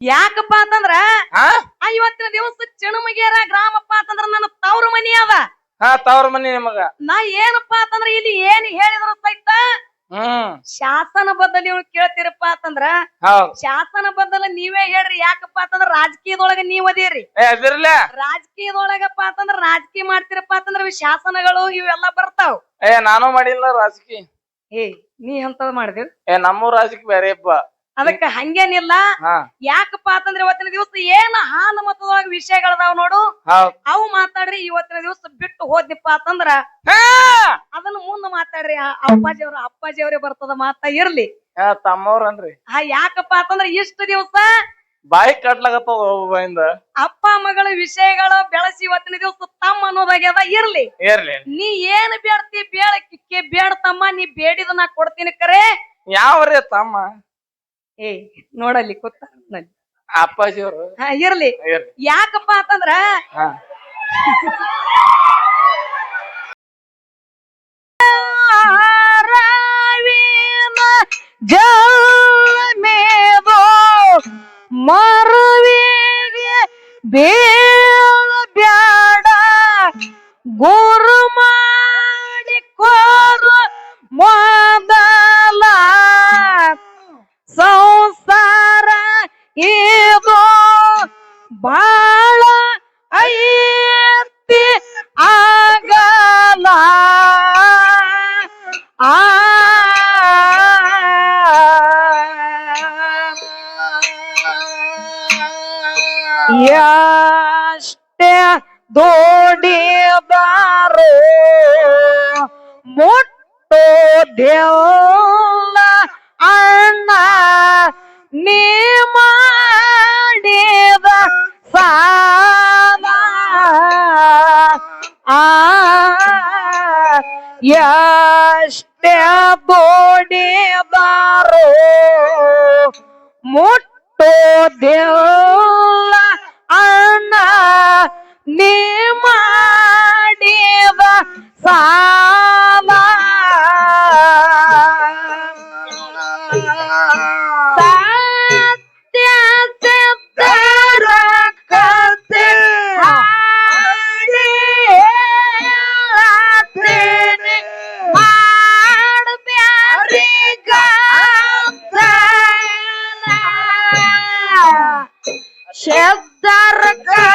ಯಾಕಪ್ಪ ಅಂತಂದ್ರ ಐವತ್ತಿನ ಆ ಇವತ್ತಿನ ದಿವಸ ಚಣಮಗೇರ ಗ್ರಾಮಪ್ಪ ಅಂತಂದ್ರ ನನ್ನ ತವ್ರ ಮನಿ ಅದ. ಹಾ ತವ್ರ ಮನಿ ನಿಮಗ. ನಾ ಏನಪ್ಪಾ ಅಂತಂದ್ರ ಇಲ್ಲಿ ಏನ್ ಹೇಳಿದ್ರ ಸಹಿತ ಶಾಸನ ಬದಲಿ ಇವ್ರು ಕೇಳ್ತೀರಪ್ಪ ಅಂತಂದ್ರ ಶಾಸನ ಬದ್ದಲ ನೀವೇ ಹೇಳ್ರಿ ಯಾಕಪ್ಪ ಅಂತಂದ್ರ ರಾಜಕೀಯದೊಳಗ ನೀವ್ ಅದೀರಿ. ರಾಜಕೀಯದೊಳಗಪ್ಪ ಅಂತಂದ್ರ ರಾಜಕೀಯ ಮಾಡ್ತಿರಪ್ಪ ಅಂತಂದ್ರ ಶಾಸನಗಳು ಇವೆಲ್ಲ ಬರ್ತಾವ್. ಏ ನಾನು ಮಾಡಿಲ್ಲ ರಾಜಕೀಯ. ಏ ನೀ ಅಂತದ್ ಮಾಡಿದ್ರಿ ಏ ನಮ್ಮ ರಾಜಕೀಯ ಬೇರೆಪ್ಪ ಅದಕ್ಕ ಹಂಗೇನಿಲ್ಲ. ಯಾಕಪ್ಪ ಅಂತಂದ್ರೆ ಇವತ್ತಿನ ದಿವಸ ಏನ್ ಹಾನ ಮತದೊಳಗ ವಿಷಯಗಳದಾವ್ ನೋಡು. ಅವು ಮಾತಾಡ್ರಿ ಇವತ್ತಿನ ದಿವಸ ಬಿಟ್ಟು ಹೋದ್ನಿಪ್ಪ ಅಂತಂದ್ರ! ಅದನ್ನ ಮುಂದ ಮಾತಾಡ್ರಿ. ಅಪ್ಪಾಜಿ ಅವ್ರ ಅಪ್ಪಾಜಿ ಅವ್ರೆ ಬರ್ತದ ಮಾತಾ ಇರ್ಲಿ. ತಮ್ಮವ್ರನ್ರಿ ಹಾ ಯಾಕಪ್ಪ ಅಂತಂದ್ರ ಇಷ್ಟ ದಿವಸ ಬಾಯಿ ಕಟ್ಲಾಗತ್ತದ ಅಪ್ಪ ಮಗಳ ವಿಷಯಗಳು ಬೆಳಸಿ ಇವತ್ತಿನ ದಿವಸ ತಮ್ಮ ಅನ್ನೋದಾಗ್ಯದ ಇರ್ಲಿ. ಇರ್ಲಿ. ನೀ ಏನ್ ಬೇಡ್ತಿ ಬೇಡ ತಮ್ಮ ನೀ ಬೇಡಿದ ನಾ ಕೊಡ್ತೀನಿ ಕರೆ. ಯಾವ್ರಿ ತಮ್ಮ? ಏ ನೋಡಲ್ಲಿ ಕೂತ ನೋಡಿ. ಅಪ್ಪಾಜಿ ಅವ್ರು ಹಾ, ಇರ್ಲಿ. ಇರ್ಲಿ. ಯಾಕಪ್ಪ ಅಂತಂದ್ರ ಹಾ. ರಾವಿನ ಜಲ್ಮೇದೋ ಮರುವಿಗೆ ಬೇಡ ಬೇಡ. ಗುರು ಎಷ್ಟೇ ದೊಡ್ಡಿದಾರೋ ಮುಟ್ಟೋದೆಲ್ಲ ಅಣ್ಣ ನೀ ಮಾಡಿದ ಸಾಲ Chapter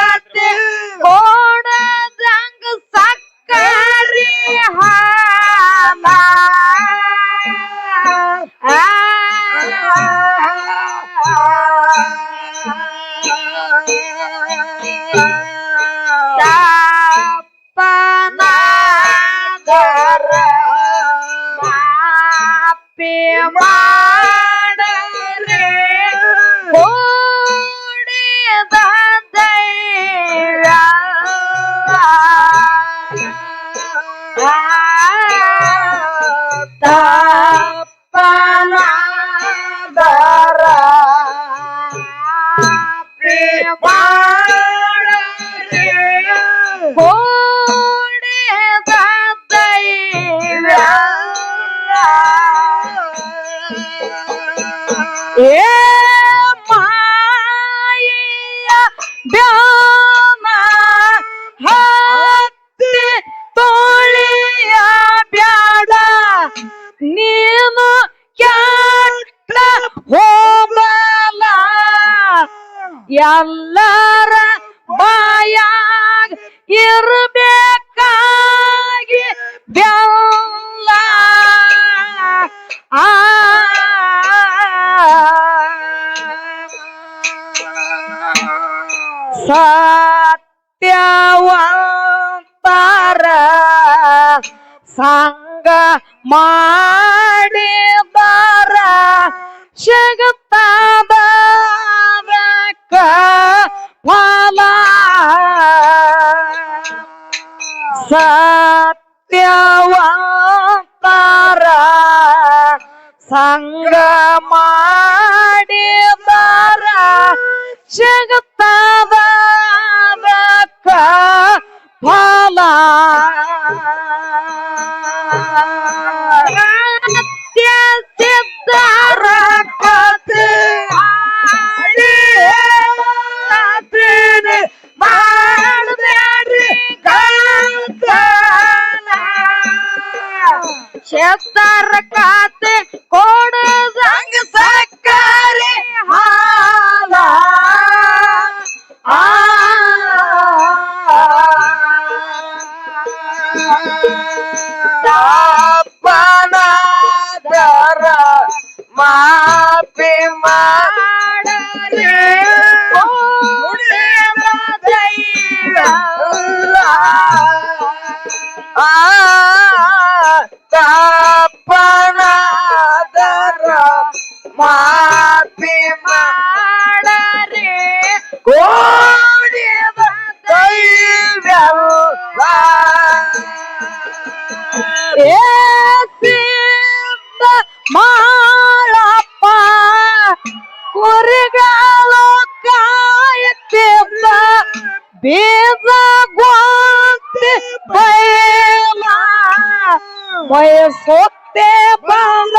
ಸೋತೆ ಬಂದ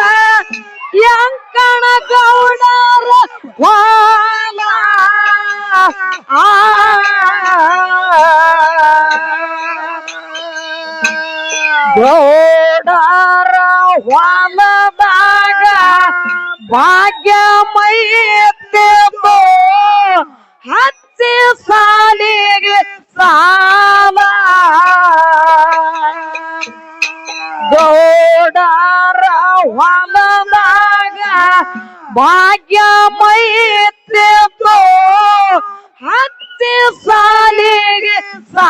ಯಂಕಣ ಗೌಡರ ವಾಲ. ಆ. ಗೌಡರ ವಾಲದಾಗ ಭಾಗ್ಯ ಮೈತೆ ಹತ್ತಿ ಸಾಲಿಗೆ ಸಾ ಭಾಗ್ಯ ಮೈತ್ರಿ ಹತ್ತಿ ಸಾಲಿಗೆ ಸಾ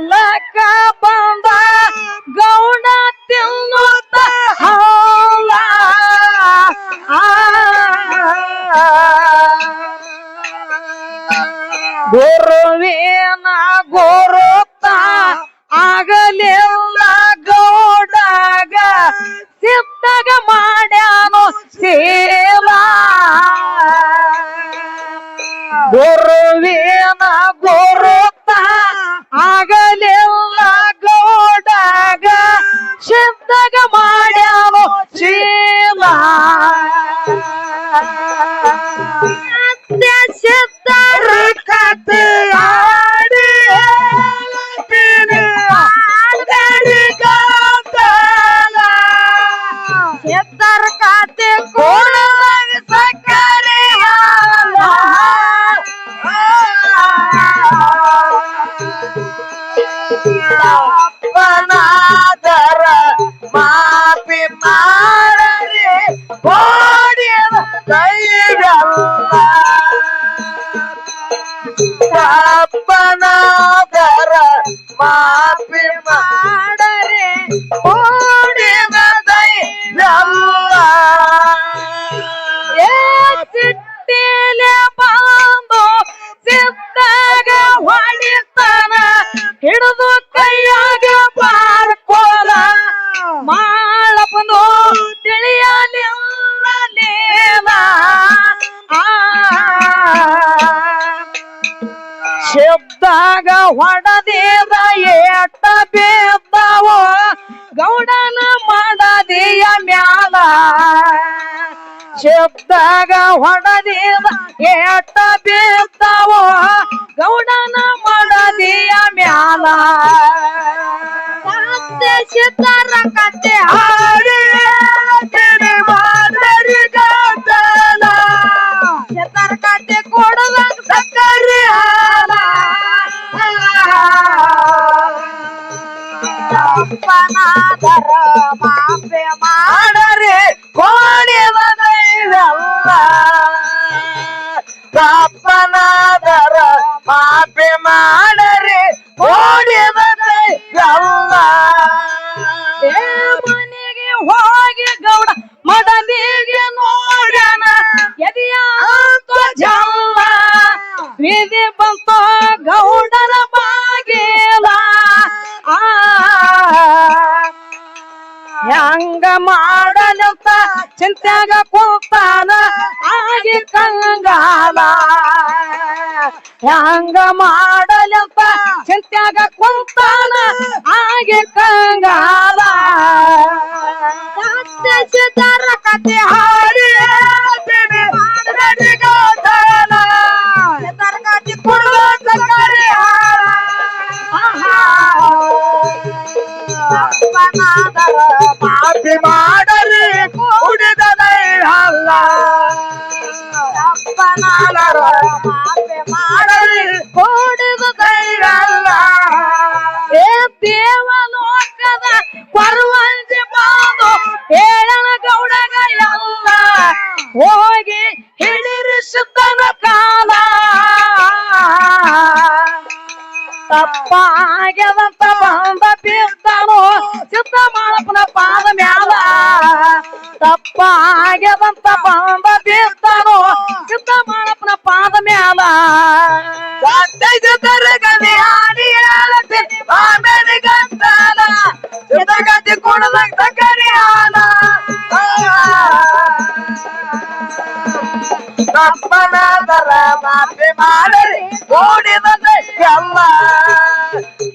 ಹೊಡದಿರ ಎಟ್ಟ ಬೇತಾವೋ ಗೌಡನ ಮಾಡದಿಯ ಮ್ಯಾಲ. ಶಬ್ದಾಗ ಹೊಡದಿರ ಎಟ್ಟ ಬೇ ಮಾಪೆ ಮಾಡ ಮಾಡಲಂತ ಚಿಂತ್ಯಾಗ ಕೂತಾನ ಆಗಿ ಕಂಗಾಲ. ಹಂಗ ಮಾಡಲಂತ ಚಿಂತ್ಯಾಗ ಕೂತಾನ ಆಗಿ ಕಂಗಾಲ. ಕತೆ ಹಾಡಿ ಹೋಗಿ ಹಿಡಿರಿಸುತ್ತನ ಕಾಲ. ತಪ್ಪಾಗ್ಯದಂತ ಬಂದ ಬಿದ್ದನು ಸಿದ್ಧ ಮಾಡಪ್ಪನ ಪಾದ ಮ್ಯಾಲ. ತಪ್ಪಾಗ್ಯದಂತ ಬಂದ ಮಾಪಿ ಮಾಡರಿ ಓಡಿದ ಎಲ್ಲ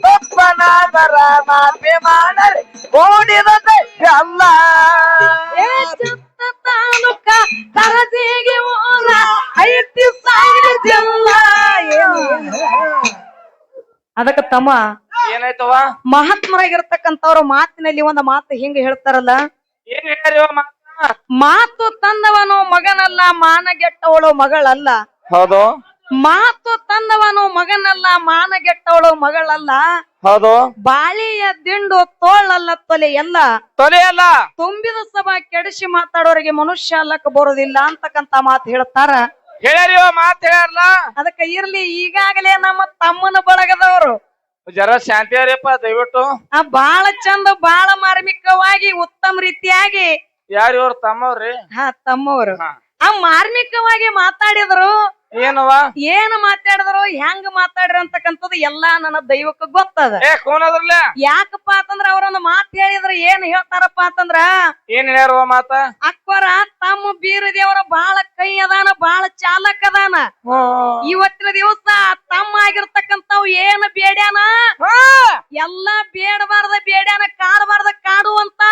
ತಪ್ಪನಾದರ ಮಾಪಿ ಮಾಡರಿ ಓಡಿದ ಎಲ್ಲ ತಾಲೂಕ ಕರದಿಗೆ ಊರ ಐತಿ ಸಾವಿರ ಜಿಲ್ಲ. ಅದಕ್ಕ ತಮ್ಮ ಏನಾಯ್ತವ ಮಹಾತ್ಮರಾಗಿರ್ತಕ್ಕಂಥವ್ರ ಮಾತಿನಲ್ಲಿ ಒಂದು ಮಾತು ಹಿಂಗ ಹೇಳ್ತಾರಲ್ಲ? ಏನ್ ಹೇಳಿ ಮಾತ? ಮಾತು ತಂದವನು ಮಗನಲ್ಲ ಮಾನಗೆಟ್ಟವಳು ಮಗಳಲ್ಲ. ಹೌದು. ಮಾತು ತಂದವನು ಮಗನಲ್ಲ ಮಾನಗೆಟ್ಟವಳು ಮಗಳಲ್ಲ. ಹೌದು. ಬಾಳಿಯ ದಿಂಡು ತೋಳಲ್ಲ ತೊಲೆ ಎಲ್ಲ. ತೊಲೆ ಅಲ್ಲ ತುಂಬಿದ ಸಭಾ ಕೆಡಿಸಿ ಮಾತಾಡೋರಿಗೆ ಮನುಷ್ಯ ಅಲ್ಲಕ್ಕ ಬರೋದಿಲ್ಲ ಅಂತಕ್ಕಂತ ಮಾತು ಹೇಳ್ತಾರ. ಹೇಳ್ಯಾರಿವ ಮಾತು ಹೇಳಲ್ಲ ಅದಕ್ಕೆ ಇರ್ಲಿ ಈಗಾಗಲೇ ನಮ್ಮ ತಮ್ಮನ ಬಳಗದವರು. ಜರ ಶಾಂತಿ ಅವ್ರಿಪ್ಪ ದಯವಿಟ್ಟು. ಆ ಬಾಳ ಚಂದ ಬಾಳ ಮಾರ್ಮಿಕವಾಗಿ ಉತ್ತಮ ರೀತಿಯಾಗಿ. ಯಾರು ಇವ್ರ ತಮ್ಮವ್ರಿ? ಹಾ ತಮ್ಮವರು. ಆ ಮಾರ್ಮಿಕವಾಗಿ ಮಾತಾಡಿದ್ರು. ಏನವ ಏನ್ ಮಾತಾಡಿದ್ರು ಹೆಂಗ್ ಮಾತಾಡ್ರಿ ಅಂತಕ್ಕಂಥದ್ದು ಎಲ್ಲಾ ನನ್ನ ದೈವಕ್ಕ ಗೊತ್ತದ. ಕೋನದ್ರಲ್ಲ ಯಾಕಪ್ಪ ಅಂತಂದ್ರ ಅವ್ರೊಂದು ಮಾತು ಹೇಳಿದ್ರ ಏನ್ ಹೇಳ್ತಾರಪ್ಪ ಅಂತಂದ್ರ ಏನ್ ಹೇಳುವ ಮಾತ? ಅಕ್ಬರ ತಮ್ಮ ಬೀರ ದೇವರ ಬಾಳ ಕೈ ಅದಾನ ಬಾಳ ಚಾಲಕ್ ಅದಾನ. ಇವತ್ತಿನ ದಿವಸ ತಮ್ಮ ಆಗಿರ್ತಕ್ಕಂಥವ್ ಏನ್ ಬೇಡ್ಯಾನ? ಎಲ್ಲಾ ಬೇಡಬಾರ್ದ ಬೇಡ್ಯಾನ ಕಾಡಬಾರ್ದ ಕಾಡು ಅಂತ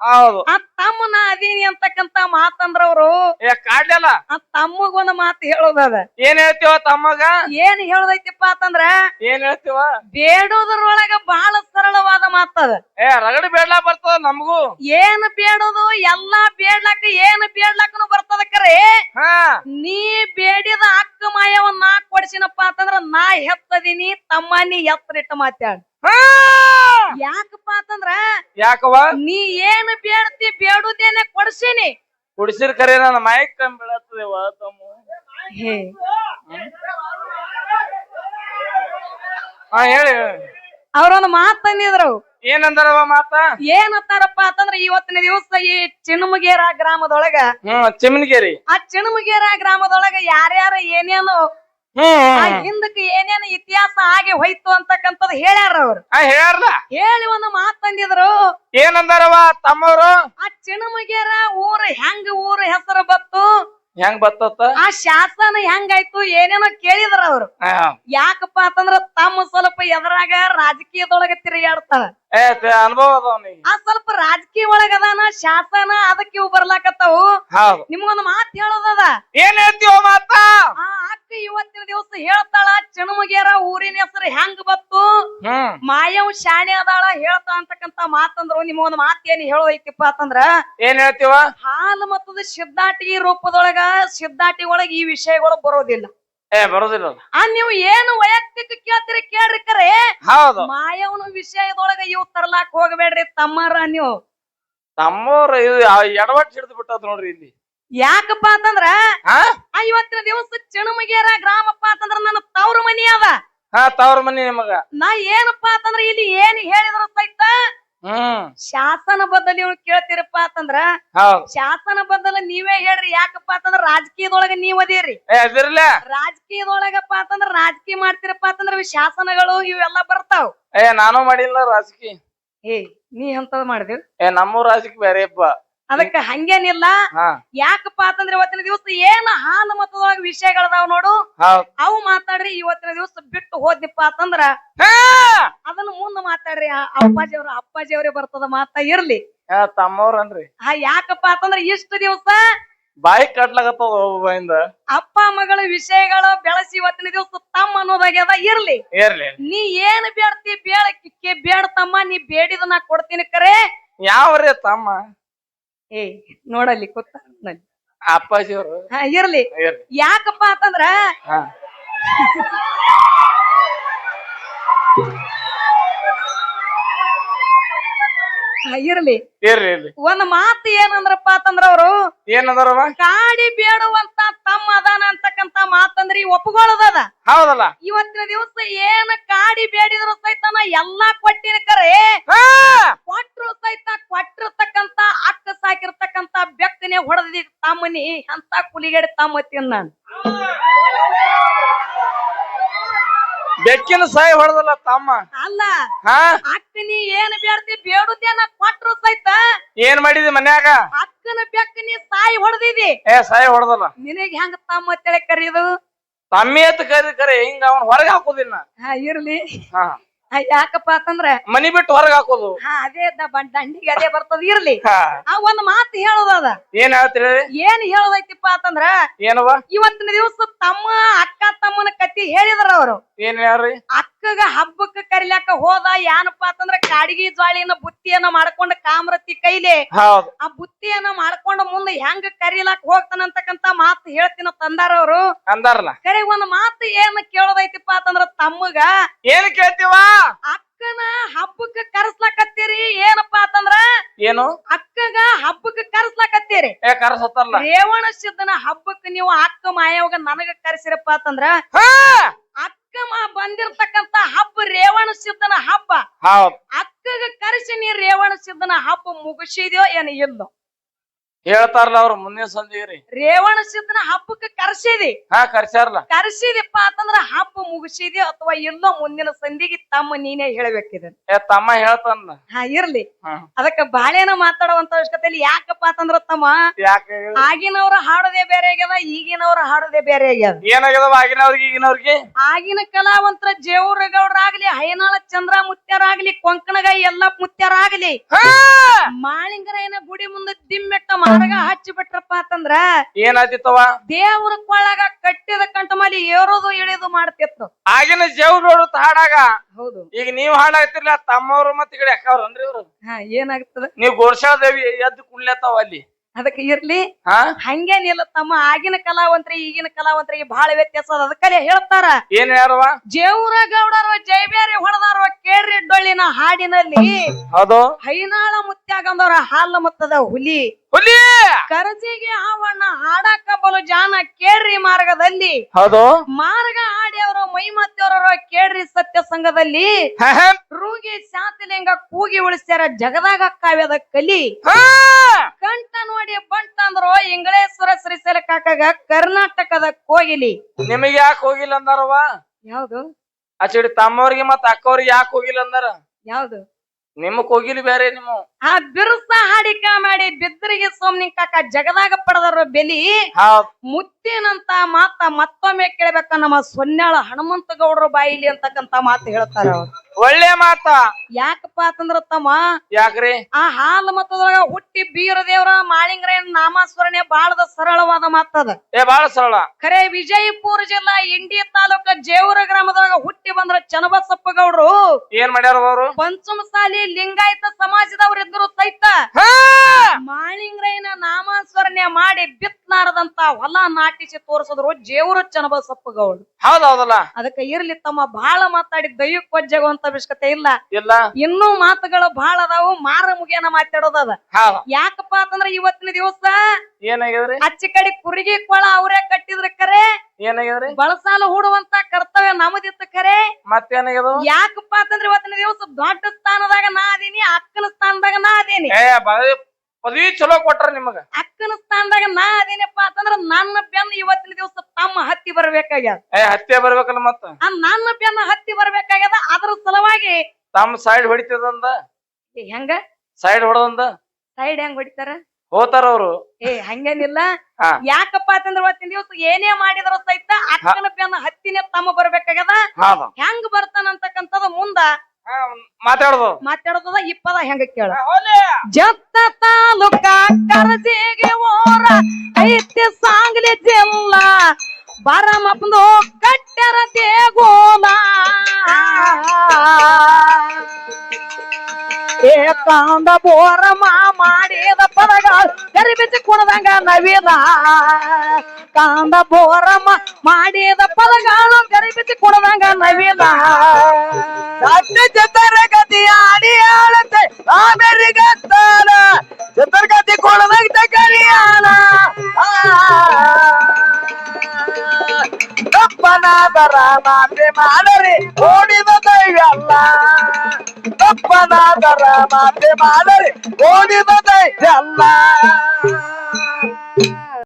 ಹೌದು. ಆ ತಮ್ಮನ ಅದೀನಿ ಅಂತಕ್ಕಂತ ಮಾತಂದ್ರವ್ರು ಏ ಕಾಡ್ಲಲ್ಲ? ಆ ತಮ್ಮಗ್ ಒಂದ್ ಮಾತು ಹೇಳೋದದ. ಏನ್ ಹೇಳ್ತೀವ ತಮ್ಮಗ? ಏನ್ ಹೇಳೋದೈತಿಪ್ಪ ಅಂತಂದ್ರ ಏನ್ ಹೇಳ್ತೀವ? ಬೇಡೋದ್ರೊಳಗ ಬಹಳ ಸರಳವಾದ ಮಾತದ. ಏ ರಗಡಿ ಬೇಡ ಬರ್ತದ ನಮಗೂ? ಏನ್ ಬೇಡೋದು ಎಲ್ಲಾ ಬೇಡ್ಲಕ್ಕ ಏನ್ ಬೇಡ್ಲಕ್ಕನು ಬರ್ತದ ಕರೆ. ಹಾ. ನೀ ಬೇಡಿದ ಅಕ್ಕ ಮಾಯವನ್ನ ಕೊಡ್ಸಿನಪ್ಪ ಅಂತಂದ್ರ ನಾ ಹೆತ್ತದೀನಿ ತಮ್ಮ ನೀ ಎತ್ತರಿಟ್ಟ ಮಾತಾಡ್ ಹಾ. ಯಾಕಪ್ಪ ಅಂತಂದ್ರ ಯಾಕವ ನೀ ಏನ್ ಬೇಡತಿ ಬೇಡುದೇನೆ ಕೊಡ್ಸೀನಿ. ಕುಡಿಸಿರ್ ಕರೆ ನನ್ನ ಮೈಕ್ ಕಮ್ಮಿ ಬೀಳತ್ತದೇವ ತಮ್ಮ. ಹೇ. ಹಾ ಹೇಳಿ ಅವ್ರೊಂದು ಮಾತ್ ತಂದಿದ್ರು. ಏನಂದಾರವ ಮಾತ? ಏನಂತಾರಪ್ಪ ಅಂತಂದ್ರ ಇವತ್ತಿನ ದಿವಸ ಈ ಚಿಣಮಗೇರ ಗ್ರಾಮದೊಳಗ ಹ್ಮ್ ಚಿಮ್ನಿಗೇರಿ. ಆ ಚಿಣಮಗೇರ ಗ್ರಾಮದೊಳಗ ಯಾರ್ಯಾರ ಏನೇನು ಆ ಹಿಂದಕ್ಕೆ ಏನೇನು ಇತಿಹಾಸ ಆಗಿ ಹೋಯ್ತು ಅಂತಕ್ಕಂಥದ್ದು ಹೇಳ್ಯಾರ ಅವ್ರು. ಹಾ ಹೇಳ್ರಲ್ಲ ಹೇಳಿ ಒಂದು ಮಾತು ತಂದಿದ್ರು. ಏನಂದಾರವ ತಮ್ಮವ್ರು? ಆ ಚಿಣಮಗೇರ ಊರ ಹೆಂಗ ಊರ ಹೆಸರು ಬತ್ತು ಹೆಂಗ್ ಬತ್ತತ್ತ? ಆ ಶಾಸನ ಹೆಂಗಾಯ್ತು ಏನೇನೋ ಕೇಳಿದ್ರ ಅವ್ರು. ಯಾಕಪ್ಪ ಅಂತಂದ್ರ ತಮ್ಮ ಸ್ವಲ್ಪ ಎದುರಾಗ ರಾಜಕೀಯದೊಳಗ ತಿರುಗಾಡ್ತಾರ. ಏ ಅನುಭವ ಆ ಸ್ವಲ್ಪ ರಾಜಕೀಯ ಒಳಗದಾನ ಶಾಸನ ಅದಕ್ಕೆ ಇವು ಬರ್ಲಾಕತ್ತಾವು. ಹೌದು. ನಿಮ್ಗೊಂದು ಮಾತ್ ಹೇಳೋದದ? ಏನ್ ಹೇಳ್ತೀವ ಮಾತ? ಆ ಅಕ್ಕ ಇವತ್ತಿನ ದಿವಸ ಹೇಳ್ತಾಳ ಚಿಣಮಗೇರ ಊರಿನ ಹೆಸರು ಹೆಂಗ್ ಬತ್ತು ಹ್ಮ್. ಮಾಯವ್ ಶಾಣೆ ಅದಾಳ ಹೇಳ್ತಾ ಅಂತಕ್ಕಂತ ಮಾತಂದ್ರು. ನಿಮ್ಗೊಂದು ಮಾತ್ ಏನ್ ಹೇಳೋದೈತಿಪ್ಪ ಅಂತಂದ್ರ ಏನ್ ಹೇಳ್ತೀವ? ಹಾಲು ಮತ್ತದ ಸಿದ್ದಾಟಿ ರೂಪದೊಳಗ ಸಿದ್ಧಾಟಿ ಒಳಗ ಈ ವಿಷಯಗಳು ಬರೋದಿಲ್ಲ. ಏ ಬರೋದಿಲ್ಲ. ಆ ನೀವು ಏನು ವೈಯಕ್ತಿಕ ಕೇಳ್ತೀರಿ ಕೇಳ್ರಿ ಕರೆ. ಹೌದು. ಮಾಯವನ ವಿಷಯದೊಳಗ ಇವ್ ತರ್ಲಾಕ್ ಹೋಗಬೇಡ್ರಿ ತಮ್ಮರ ನೀವು. ತಮ್ಮವ್ರ ಇದು ಎಡವಟ್ ಹಿಡಿದು ಬಿಟ್ಟದ್ ನೋಡ್ರಿ ಇಲ್ಲಿ. ಯಾಕಪ್ಪ ಅಂತಂದ್ರ ಹಾ? ಆ ಇವತ್ತಿನ ದಿವಸ ಚಿಣಮಗೇರ ಗ್ರಾಮಪ್ಪ ಅಂತಂದ್ರ ನನ್ನ ತವ್ರ ಮನಿ ಅದ. ಹಾ ತವ್ರ ಮನಿ ನಿಮಗ. ನಾ ಏನಪ್ಪಾ ಅಂತಂದ್ರ ಇಲ್ಲಿ ಏನ್ ಹೇಳಿದ್ರ ಸಹಿತ ಶಾಸನ ಬದಲಿ ಇವಳು ಕೇಳ್ತೀರಪ್ಪ ಅಂತಂದ್ರ ಶಾಸನ ಬದಲ ನೀವೇ ಹೇಳ್ರಿ ಯಾಕಪ್ಪ ಅಂತಂದ್ರ ರಾಜಕೀಯದೊಳಗ ನೀವ್ ಅದೇರಿ. ರಾಜಕೀಯದೊಳಗಪ್ಪ ಅಂತಂದ್ರ ರಾಜಕೀಯ ಮಾಡ್ತಿರಪ್ಪ ಅಂತಂದ್ರ ಶಾಸನಗಳು ಇವೆಲ್ಲ ಬರ್ತಾವ್. ಏ ನಾನು ಮಾಡಿಲ್ಲ ರಾಜಕೀಯ. ಏ ನೀ ಎಂತದ್ ಮಾಡಿದ್ರಿ ಏ ನಮ್ಮ ರಾಜಕೀಯ ಬೇರೆಪ್ಪ ಅದಕ್ಕ ಹಂಗೇನಿಲ್ಲ. ಯಾಕಪ್ಪ ಅಂತಂದ್ರೆ ಇವತ್ತಿನ ದಿವಸ ಏನ್ ಹಾಲು ಮತದೊಳಗ ವಿಷಯಗಳದಾವ್ ನೋಡು. ಅವು ಮಾತಾಡ್ರಿ ಇವತ್ತಿನ ದಿವಸ ಬಿಟ್ಟು ಹೋದ್ನಿಪ್ಪ ಅಂತಂದ್ರ ಹಾ! ಅದನ್ನ ಮುಂದ ಮಾತಾಡ್ರಿ. ಅಪ್ಪಾಜಿ ಅವ್ರ ಅಪ್ಪಾಜಿ ಅವರೇ ಬರ್ತದ ಮಾತ ಇರ್ಲಿ. ತಮ್ಮವ್ರನ್ರಿ ಹಾ ಯಾಕಪ್ಪ ಅಂತಂದ್ರ ಇಷ್ಟ ದಿವಸ ಬಾಯಿ ಕಟ್ಲಾಗತ್ತದ ಅಪ್ಪ ಮಗಳ ವಿಷಯಗಳು ಬೆಳಸಿ ಇವತ್ತಿನ ದಿವಸ ತಮ್ಮ ಅನ್ನೋದಾಗ್ಯದ ಇರ್ಲಿ. ಏರ್ಲಿ ನೀ ಏನ್ ಬೇಡ್ತಿ ಬೇಡ ತಮ್ಮ ನೀ ಬೇಡಿದ ನಾ ಕೊಡ್ತೀನಿ ಕರೆ. ಯಾವ್ರಿ ತಮ್ಮ? ಏ ನೋಡಲ್ಲಿ ಕೂತ ನೋಡಲ್ಲಿ. ಅಪ್ಪಾಜಿ ಅವರು ಹಾ ಇರ್ಲಿ. ಏರ್ಲಿ ಯಾಕಪ್ಪ ಅಂತಂದ್ರ ಹಾ. ಇರ್ಲಿ. ಇರ್ಲಿ ಇರ್ಲಿ. ಒಂದ್ ಮಾತು ಏನಂದ್ರಪ್ಪ ಅಂತಂದ್ರ ಅವ್ರು ಏನದಾರವ? ಕಾಡಿ ಬೇಡುವಂತ ತಮ್ಮ ಅದಾನ ಅಂತಕ್ಕಂತ ಮಾತಂದ್ರಿ ಒಪ್ಕೊಳ್ಳೋದದ ಹೌದಲ್ಲ? ಇವತ್ತಿನ ದಿವಸ ಏನ ಕಾಡಿ ಬೇಡಿದ್ರು ಸೈತಾನ ಎಲ್ಲಾ ಕೊಟ್ಟಿನ ಕರೆ! ಕೊಟ್ರು ಸಹಿತ ಕೊಟ್ಟಿರ್ತಕ್ಕಂತ ಅಕ್ಕ ಸಾಕಿರ್ತಕ್ಕಂತ ಬೆಕ್ಕನೆ ಹೊಡೆದಿ ತಮ್ಮನಿ ಅಂತ ಕುಲಿಗಡೆ ತಮ್ಮ ನಾನು. ಬೆಕ್ಕಿನ ಸಾಯಿ ಹೊಡೆದಲ್ಲ ತಮ್ಮ? ಅಲ್ಲ ಹಾ? ಅಕ್ಕನಿ ಏನ್ ಬೇಡ್ತಿ ಬೇಡುದೇನ ಕೊಟ್ರು ಸಹಿತ. ಏನ್ ಮಾಡಿದಿ ಮನ್ಯಾಗ? ಅಕ್ಕನ ಬೆಕ್ಕನಿ ಸಾಯಿ ಹೊಡೆದಿದಿ. ಏ ಸಾಯಿ ಹೊಡೆದಲ್ಲ. ನಿನಗೆ ಹೆಂಗ ತಮ್ಮ ಅಂತೇಳಿ ಕರೀದು? ತಮ್ಮಿ ಅಂತ ಕರಿ ಕರೆ ಹಿಂಗ ಅವನ್ ಹೊರಗೆ ಹಾಕುದಿಲ್ಲ ಹಾ ಇರ್ಲಿ. ಹಾ, ಯಾಕಪ್ಪ ಅಂತಂದ್ರ ಮನಿ ಬಿಟ್ಟು ಹೊರಗೆ ಹಾಕೋದು. ಹಾ ಅದೇ ದ- ದಂಡಿಗೆ ಅದೇ ಬರ್ತದ ಇರ್ಲಿ. ಹಾ. ಆ ಒಂದ್ ಮಾತು ಹೇಳೋದದ ಏನ್ ಹೇಳ್ತೀರಿ? ಏನ್ ಹೇಳೋದೈತಿಪ್ಪ ಅಂತಂದ್ರ ಏನವ? ಇವತ್ತಿನ ದಿವಸ ತಮ್ಮ ಅಕ್ಕ ತಮ್ಮನ ಕತಿ ಹೇಳಿದ್ರ ಅವರು. ಏನ್ ಹೇಳ್ರಿ? ಅಕ್ಕಗ ಹಬ್ಬಕ್ಕ ಕರಿಲಾಕ ಹೋದ ಏನಪ್ಪಾ ಅಂತಂದ್ರ ಕಾಡಿಗೆ ಜ್ವಾಳಿನ ಬುತ್ತಿಯನ್ನ ಮಾಡ್ಕೊಂಡ ಕಾಮ್ರತಿ ಕೈಲಿ ಹೌದು. ಆ ಬುತ್ತಿಯನ್ನ ಮಾಡ್ಕೊಂಡ ಮುಂದೆ ಹೆಂಗ ಕರಿಲಾಕ ಹೋಗ್ತಾನಂತಕ್ಕಂತ ಮಾತು ಹೇಳ್ತೀನ ತಂದಾರ ಅವ್ರು. ಅಂದಾರಲ್ಲ. ಕರೆ ಒಂದ್ ಮಾತು ಏನ್ ಕೇಳೋದೈತಿಪ್ಪ ಅಂತಂದ್ರ ತಮ್ಮಗ ಏನ್ ಕೇಳ್ತೀವ? ಅಕ್ಕನ ಹಬ್ಬಕ್ಕ ಕರ್ಸ್ಲಾಕತ್ತೀರಿ? ಏನಪ್ಪಾ ಅಂತಂದ್ರ ಏನು? ಅಕ್ಕಗ ಹಬ್ಬಕ್ಕ ಕರ್ಸ್ಲಾಕತ್ತೀರಿ. ಏ ಕರ್ಸತ್ತಲ್ಲ ರೇವಣ ಸಿದ್ದನ ಹಬ್ಬಕ್ಕ ನೀವು ಅಕ್ಕ ಮಾಯವಾಗ ನನಗ ಕರೆಸಿರಪ್ಪ ಅಂತಂದ್ರ ಅಕ್ಕ ಮಾ ಬಂದಿರ್ತಕ್ಕಂತ ಹಬ್ಬ ರೇವಣ ಸಿದ್ದನ ಹಬ್ಬ. ಅಕ್ಕಗ ಕರೆಸಿ ನೀ ರೇವಣ ಸಿದ್ದನ ಹಬ್ಬ ಮುಗಿಸಿದ್ಯೋ ಏನ್ ಇಲ್ಲೋ. ಹೇಳ್ತಾರಲ್ಲ ಅವ್ರ ಮುಂದಿನ ಸಂದಿಗ್ರಿ ರೇವಣ ಸಿದ್ಧನ ಹಬ್ಬಕ್ಕ ಕರ್ಸಿದಿ. ಹಾ ಕರ್ಸ್ಯಾರಲ್ಲ ಕರ್ಸಿದಿಪ್ಪ ಅಂತಂದ್ರ ಹಬ್ಬ ಮುಗಿಸಿದಿ ಅಥವಾ ಇಲ್ಲೋ ಮುಂದಿನ ಸಂಧಿಗೆ ತಮ್ಮ ನೀನೇ ಹೇಳಬೇಕಿದ. ಏ ತಮ್ಮ ಹೇಳ್ತಾನ ಹಾ ಇರ್ಲಿ. ಅದಕ್ಕೆ ಅದಕ್ಕ ಬಾಳೆನ ಮಾತಾಡುವಂತ ಅವಶ್ಯಕತೆ ಇಲ್ಲ ಯಾಕಪ್ಪ ಅಂತಂದ್ರ ತಮ್ಮ ಯಾಕೆ ಆಗಿನವ್ರ ಹಾಡೋದೇ ಬೇರೆ ಆಗ್ಯದ ಈಗಿನವ್ರ ಹಾಡೋದೇ ಬೇರೆ ಆಗ್ಯದ. ಏನಾಗ್ಯದವ ಆಗಿನವ್ರಿಗೆ ಈಗಿನವ್ರಿಗೆ? ಆಗಿನ ಕಲಾವಂತರ ಜೇವರಗೌಡ್ರಾಗ್ಲಿ ಹೈನಾಳ ಚಂದ್ರ ಮುತ್ಯರಾಗ್ಲಿ ಕೊಂಕಣಗ ಎಲ್ಲ ಮುತ್ಯರಾಗ್ಲಿ ಮಾಳಿಂಗರ ಏನ ಗುಡಿ ಮುಂದೆ ದಿಮ್ಮೆಟ್ಟ ಮಾರ್ಗ ಹಚ್ಚಿ ಬಿಟ್ರಪ್ಪ ಅಂತಂದ್ರ ಏನಾದಿತ್ತವ ದೇವ್ರ ಕೊಳಗ ಕಟ್ಟಿದ ಕಂಠಮಲ್ಲಿ ಏರೋದು ಇಳಿದು ಮಾಡ್ತಿತ್ತು. ಆಗಿನ ಜೇವ್ರು ಹಾಡಾಗ? ಹೌದು. ಈಗ ನೀವ್ ಹಾಡಾಗ್ತಿರ್ಲ ತಮ್ಮವ್ರು ಮತ್ ಈ ಕಡೆ ಅಕ್ಕವ್ರನ್ರಿ ಇವ್ರು. ಹಾ ಏನಾಗ್ತದ? ನೀವ್ ಗೋರ್ಷಾ ದೇವಿ ಎದ್ದು ಕುಳ್ಳೆತಾವ ಅಲ್ಲಿ? ಅದಕ್ಕೆ ಇರ್ಲಿ. ಹಂಗೇನಿಲ್ಲ ತಮ್ಮ ಆಗಿನ ಕಲಾವಂತ್ರಿ ಈಗಿನ ಕಲಾವಂತ್ರಿ ಬಹಳ ವ್ಯತ್ಯಾಸ ಅದ. ಹೇಳ್ತಾರ ಏನ್ ಹೇಳುವ ಜೇವ್ರ ಗೌಡರು ಜೈಬೇರಿ ಹೊಡೆದಾರ ಕೇಳ್ರಿ ಡೊಳ್ಳಿನ ಹಾಡಿನಲ್ಲಿ. ಹೌದು. ಹೈನಾಳ ಮುತ್ಯಾಗಂದವ್ರ ಹಾಲ ಮತ್ತದ ಹುಲಿ. ಹುಲಿ ಕರಜಿಗೆ ಅವಣ್ಣ ಹಾಡಾಕ ಬಲು ಜಾನ ಕೇಳ್ರಿ ಮಾರ್ಗದಲ್ಲಿ. ಹೌದು. ಮಾರ್ಗ ಹಾಡಿ ಮೈ ಮೈಮತ್ತವರ ಕೇಳ್ರಿ ಸತ್ಯ ಸಂಘದಲ್ಲಿ. ರೂಗಿ ಶಾಂತಲಿಂಗ ಕೂಗಿ ಉಳಿಸ್ಯಾರ ಜಗದಾಗ ಕಾವ್ಯದ ಕಲಿ. ಕಂಠ ನೋಡಿ ಬಂಟ ಅಂದ್ರು ಇಂಗಳೇಶ್ವರ ಶ್ರೀಶೈಲ ಕಾಕಾಗ ಕರ್ನಾಟಕದ ಕೋಗಿಲಿ. ನಿಮಗೆ ಯಾಕೆ ಹೋಗಿಲ್ಲ ಅಂದಾರವ ಯಾವ್ದು? ಅಚ್ಚಡಿ ತಮ್ಮವ್ರಿಗೆ ಮತ್ತ ಅಕ್ಕವ್ರಿಗೆ ಯಾಕೆ ಹೋಗಿಲ್ಲ ಅಂದಾರ? ಯಾವ್ದು? ನಿಮಗ್ ಕೋಗಿಲಿ ಬೇರೆ ನಿಮ್ಮ ಆ ಬಿರುಸ ಹಾಡಿಕ ಮಾಡಿ ಬಿದ್ದರಿಗೆ ಸೋಮ್ನಿ ಕಾಕ ಜಗದಾಗ ಪಡೆದರ ಬೆಲಿ ಹೌದ್ ಮುತ್ತಿನಂತ ಮಾತ ಮತ್ತೊಮ್ಮೆ ಕೇಳಬೇಕ ನಮ್ಮ ಸೊನ್ಯಾಳ ಹನುಮಂತ ಗೌಡ್ರ ಬಾಯಿಲಿ ಅಂತಕ್ಕಂತ ಮಾತು ಹೇಳ್ತಾರ ಅವ್ರು. ಒಳ್ಳೆ ಮಾತ. ಯಾಕಪ್ಪ ಅಂತಂದ್ರ ತಮ್ಮ ಯಾಕ್ರಿ? ಆ ಹಾಲು ಮತ್ತದ್ರಾಗ ಹುಟ್ಟಿ ಬೀರ ದೇವರ ಮಾಳಿಂಗ್ರೇನ್ ನಾಮಸ್ಮರಣೆ ಬಹಳ ಸರಳವಾದ ಮಾತದ. ಏ ಬಹಳ ಸರಳ. ಖರೆ ವಿಜಯಪುರ ಜಿಲ್ಲಾ ಇಂಡಿ ತಾಲೂಕ ಜೇವರ ಗ್ರಾಮದೊಳಗ ಹುಟ್ಟಿ ಬಂದ್ರ ಚನ್ನಬಸಪ್ಪ ಗೌಡ್ರು ಏನ್ ಮಾಡ್ಯಾರ ಅವರು? ಪಂಚಮಸಾಲಿ ಲಿಂಗಾಯತ ಸಮಾಜದವರಿದ್ರು ಸಹಿತ ಹಾ! ಮಾಳಿಂಗ್ರಯ್ಯನ ನಾಮಸ್ಮರಣೆ ಮಾಡಿ ಬಿತ್ನಾರದಂತ ಹೊಲ ನಾಟಿಸಿ ತೋರಿಸಿದ್ರು ಜೇವರ ಚನ್ನಬಸಪ್ಪ ಗೌಡ್ರು ಹೌದ್ ಹೌದಲ್ಲ ಅದಕ್ಕೆ ಇರ್ಲಿ ತಮ್ಮ ಬಾಳ ಮಾತಾಡಿ ದೈವಕ್ ವಜ್ಜಗುವಂತ ಅವಶ್ಯಕತೆ ಇಲ್ಲ. ಇಲ್ಲ? ಇನ್ನೂ ಮಾತುಗಳು ಬಹಳ ಅದಾವು ಮಾರ ಮುಗಿಯನ ಮಾತಾಡೋದದ ಯಾಕಪ್ಪ ಅಂತಂದ್ರ ಇವತ್ತಿನ ದಿವಸ ಏನಾಗಿದ್ರೆ ಅಚ್ಚ ಕಡೆ ಕುರಿಗಿ ಕೊಳ ಅವರೇ ಕಟ್ಟಿದ್ರ ಕರೆ. ಏನಾಗಿದ್ರೆ ಬಳಸಾಲ ಹೂಡುವಂತ ಕರ್ತವ್ಯ ನಮದಿತ್ತ ಕರೆ. ಮತ್ತೇನಾಗ್ಯದ? ಯಾಕಪ್ಪ ಅಂತಂದ್ರೆ ಇವತ್ತಿನ ದಿವಸ ದೊಡ್ಡ ಸ್ಥಾನದಾಗ ನಾ ಅದೀನಿ ಅಕ್ಕನ ಸ್ಥಾನದಾಗ ನಾ ಅದೀನಿ. ಪದವಿ ಚಲೋ ಕೊಟ್ರ ನಿಮಗ? ಅಕ್ಕನ ಸ್ಥಾನದಾಗ ನಾ ಅದೇನಪ್ಪಾ ಅಂತಂದ್ರ ನನ್ನ ಬೆನ್ನ ಇವತ್ತಿನ ದಿವಸ ತಮ್ಮ ಹತ್ತಿ ಬರ್ಬೇಕಾಗ್ಯದ. ಏ ಹತ್ತಿ ಬರ್ಬೇಕಲ್ಲ ಮತ್ತ? ಆ ನನ್ನ ಬೆನ್ನ ಹತ್ತಿ ಬರ್ಬೇಕಾಗ್ಯದ ಅದ್ರ ಸಲುವಾಗಿ ತಮ್ಮ ಸೈಡ್ ಹೊಡಿತದಂದ? ಏ, ಹೆಂಗ? ಸೈಡ್ ಹೊಡದಂದ? ಸೈಡ್ ಹೆಂಗ್ ಹೊಡಿತಾರ? ಹೋತಾರ ಅವ್ರು. ಏ ಹಂಗೇನಿಲ್ಲ. ಹಾ. ಯಾಕಪ್ಪ ಅಂತಂದ್ರ ಅವತ್ತಿನ ದಿವಸ ಏನೇ ಮಾಡಿದ್ರ ಸಹಿತ ಅಕ್ಕನ ಬೆನ್ನ ಹತ್ತಿನೇ ತಮ್ಮ ಬರ್ಬೇಕಾಗ್ಯದ. ಹೆಂಗ್ ಬರ್ತಾನ ಅಂತಕ್ಕಂಥದ ಮುಂದ ಮಾತಾಡೋದು. ಮಾತಾಡೋದ ಇಪ್ಪದ ಹೆಂಗ ಕೇಳ. ಜತ್ತ ತಾಲೂಕ ಕರಜಿಗೆ ಓರ ಐತಿ ಸಾಂಗ್ಲಿ ಜಿಲ್ಲ ಬರಮಪ್ಪಂದು ಕಟ್ಟರ ದೇಗೋಲ ಏ ಕಾಂದ ಬೋರಮ ಮಾಡಿದ ಪದಗಳು ಕರಿಬಿಸಿ ಕುಣದಂಗ ನವಿದ ಕಾಂದ ಬೋರಮ ಮಾಡಿದ ಪದಗಳು ಕರಿಬಿಸಿ ಕುಣದಂಗ ನವಿದ ಗತಿ ಆಡಿ ಆಳತೆ ಆಮೇರಿಗತ್ತಾನ ಚತುರ್ಗತಿ ಕೊಡದಂತ ಕರಿಯಾಣ ತಪ್ಪನಾದರ ಮಾತೆ ಮಾಡರಿ ಓಡಿದ ದೈವಲ್ಲ. ತಪ್ಪನಾದರ ಮಾತೆ ಮಾಡರಿ ಓಡಿದ ದೈವಲ್ಲ.